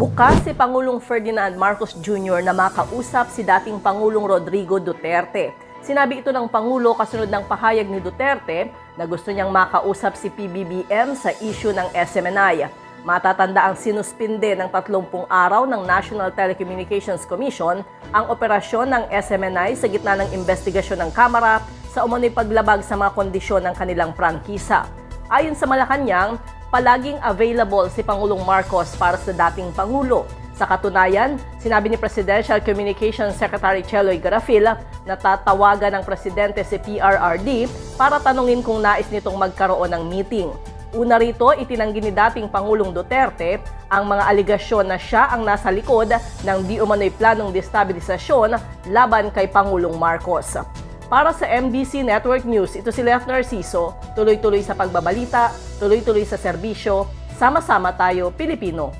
Bukas si Pangulong Ferdinand Marcos Jr. na makausap si dating Pangulong Rodrigo Duterte. Sinabi ito ng Pangulo kasunod ng pahayag ni Duterte na gusto niyang makausap si PBBM sa issue ng SMNI. Matatanda ang sinuspinde ng 30 araw ng National Telecommunications Commission ang operasyon ng SMNI sa gitna ng investigasyon ng Kamara sa umano'y paglabag sa mga kondisyon ng kanilang prangkisa. Ayon sa Malacanang, palaging available si Pangulong Marcos para sa dating Pangulo. Sa katunayan, sinabi ni Presidential Communications Secretary Cheloy Garafil na tatawagan ng presidente si PRRD para tanungin kung nais nitong magkaroon ng meeting. Una rito, itinanggi ni dating Pangulong Duterte ang mga aligasyon na siya ang nasa likod ng di umano'y planong destabilisasyon laban kay Pangulong Marcos. Para sa MBC Network News, ito si Lef Narciso, tuloy-tuloy sa pagbabalita, tuloy-tuloy sa serbisyo, sama-sama tayo Pilipino.